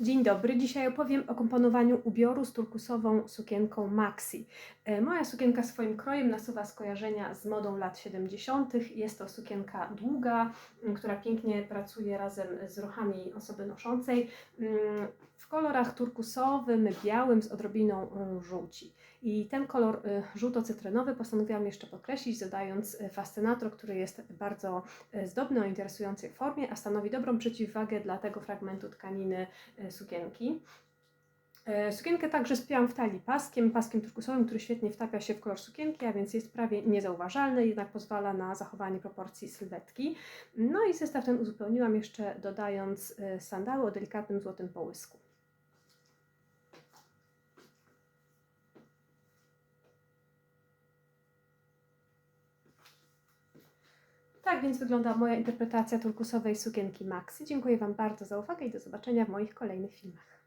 Dzień dobry. Dzisiaj opowiem o komponowaniu ubioru z turkusową sukienką maxi. E, Moja sukienka swoim krojem nasuwa skojarzenia z modą lat 70. Jest to sukienka długa, która pięknie pracuje razem z ruchami osoby noszącej. Kolorach turkusowym, białym z odrobiną e, żółci. I ten kolor e, żółto-cytrynowy postanowiłam jeszcze podkreślić, dodając e, fascynator, który jest bardzo zdobny o interesującej formie, a stanowi dobrą przeciwwagę dla tego fragmentu tkaniny sukienki. Sukienkę także spięłam w talii paskiem, paskiem turkusowym, który świetnie wtapia się w kolor sukienki, a więc jest prawie niezauważalny, jednak pozwala na zachowanie proporcji sylwetki. No i zestaw ten uzupełniłam jeszcze dodając sandały o delikatnym złotym połysku. Tak więc wygląda moja interpretacja turkusowej sukienki Maxi. Dziękuję Wam bardzo za uwagę i do zobaczenia w moich kolejnych filmach.